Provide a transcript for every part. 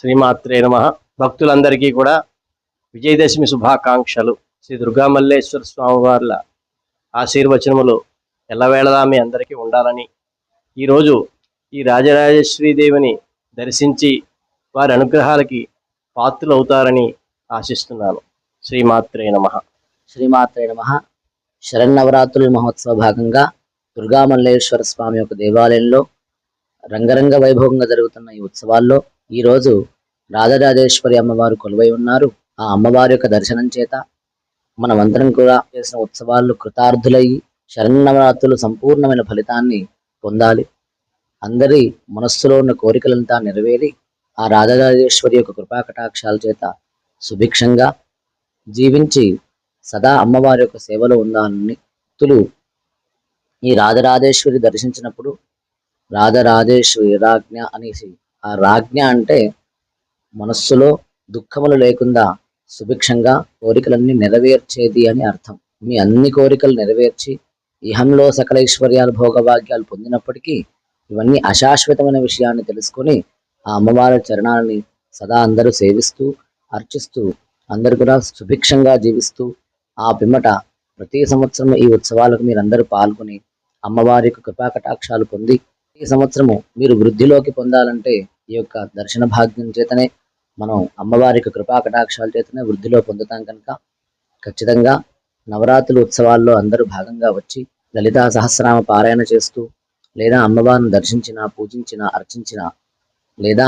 శ్రీమాత్రే నమ. భక్తులందరికీ కూడా విజయదశమి శుభాకాంక్షలు. శ్రీ దుర్గామల్లేశ్వర స్వామివార్ల ఆశీర్వచనములు ఎల్లవేళలా మీ అందరికీ ఉండాలని. ఈరోజు ఈ రాజరాజేశ్వరి దేవిని దర్శించి వారి అనుగ్రహాలకి పాత్రలు అవుతారని ఆశిస్తున్నాను. శ్రీమాత్రే నమ. శ్రీమాత్రే నమ. శరన్నవరాత్రుల మహోత్సవ భాగంగా దుర్గామల్లేశ్వర స్వామి యొక్క దేవాలయంలో రంగరంగ వైభవంగా జరుగుతున్న ఈ ఉత్సవాల్లో ఈ రోజు రాజరాజేశ్వరి అమ్మవారు కొలువై ఉన్నారు. ఆ అమ్మవారి యొక్క దర్శనం చేత మనమందరం కూడా చేసిన ఉత్సవాలు కృతార్థులయ్యి శరన్నవరాత్రులు సంపూర్ణమైన ఫలితాన్ని పొందాలి. అందరి మనస్సులో ఉన్న కోరికలంతా నెరవేరి ఆ రాజరాజేశ్వరి యొక్క కృపాకటాక్షాల చేత సుభిక్షంగా జీవించి సదా అమ్మవారి యొక్క సేవలో ఉండాలని భక్తులు ఈ రాజరాజేశ్వరి దర్శించినప్పుడు రాజరాజేశ్వరి రాజ్ఞ అనేసి ఆ రాజ్ఞ అంటే మనస్సులో దుఃఖములు లేకుండా సుభిక్షంగా కోరికలన్నీ నెరవేర్చేది అని అర్థం. మీ అన్ని కోరికలు నెరవేర్చి ఇహంలో సకల ఐశ్వర్యాలు భోగభాగ్యాలు పొందినప్పటికీ ఇవన్నీ అశాశ్వతమైన విషయాన్ని తెలుసుకొని ఆ అమ్మవారి చరణాలని సదా అందరూ సేవిస్తూ అర్చిస్తూ అందరు కూడా సుభిక్షంగా జీవిస్తూ ఆ పిమ్మట ప్రతి సంవత్సరం ఈ ఉత్సవాలకు మీరందరూ పాల్గొని అమ్మవారి యొక్క కృపాకటాక్షాలు పొంది ఈ సంవత్సరము మీరు వృద్ధిలోకి పొందాలంటే ఈ యొక్క దర్శన భాగ్యం చేతనే మనం అమ్మవారి యొక్క కృపాకటాక్షాల చేతనే వృద్ధిలో పొందుతాం కనుక ఖచ్చితంగా నవరాత్రుల ఉత్సవాల్లో అందరూ భాగంగా వచ్చి లలితా సహస్రనామ పారాయణ చేస్తూ లేదా అమ్మవారిని దర్శించిన పూజించిన అర్చించిన లేదా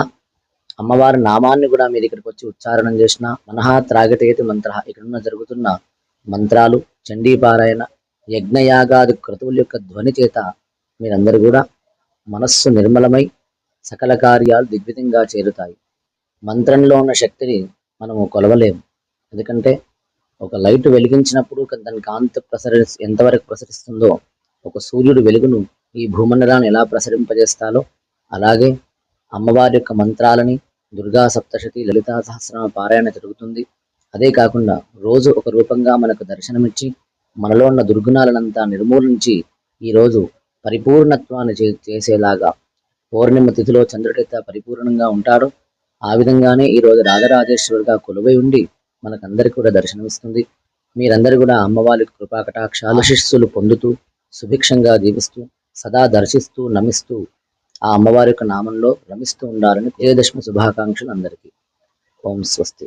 అమ్మవారి నామాన్ని కూడా మీరు ఇక్కడికి వచ్చి ఉచ్చారణం చేసిన మనహా త్రాగటేతి మంత్ర ఇక్కడున్న జరుగుతున్న మంత్రాలు చండీపారాయణ యజ్ఞయాగాది క్రతువుల యొక్క ధ్వని చేత మీరందరూ కూడా మనస్సు నిర్మలమై సకల కార్యాలు దిగ్విధంగా చేరుతాయి. మంత్రంలో ఉన్న శక్తిని మనము కొలవలేము. ఎందుకంటే ఒక లైట్ వెలిగించినప్పుడు దాని కాంతి ప్రసరి ఎంతవరకు ప్రసరిస్తుందో ఒక సూర్యుడు వెలుగును ఈ భూమండలాన్ని ఎలా ప్రసరింపజేస్తాలో అలాగే అమ్మవారి యొక్క మంత్రాలని దుర్గా సప్తశతి లలితా సహస్రనామ పారాయణ జరుగుతుంది. అదే కాకుండా రోజు ఒక రూపంగా మనకు దర్శనమిచ్చి మనలో ఉన్న దుర్గుణాలనంతా నిర్మూలించి ఈరోజు పరిపూర్ణత్వాన్ని చే చేసేలాగా పౌర్ణిమ తిథిలో చంద్రుడిత పరిపూర్ణంగా ఉంటాడు. ఆ విధంగానే ఈరోజు రాజరాజేశ్వరుడిగా కొలువై ఉండి మనకందరికీ కూడా దర్శనమిస్తుంది. మీరందరూ కూడా అమ్మవారి కృపా కటాక్షాలు ఆశీస్సులు పొందుతూ సుభిక్షంగా జీవిస్తూ సదా దర్శిస్తూ నమిస్తూ ఆ అమ్మవారి యొక్క నామంలో రమిస్తూ ఉండాలని విజయదశమి శుభాకాంక్షలు అందరికీ. ఓం స్వస్తి.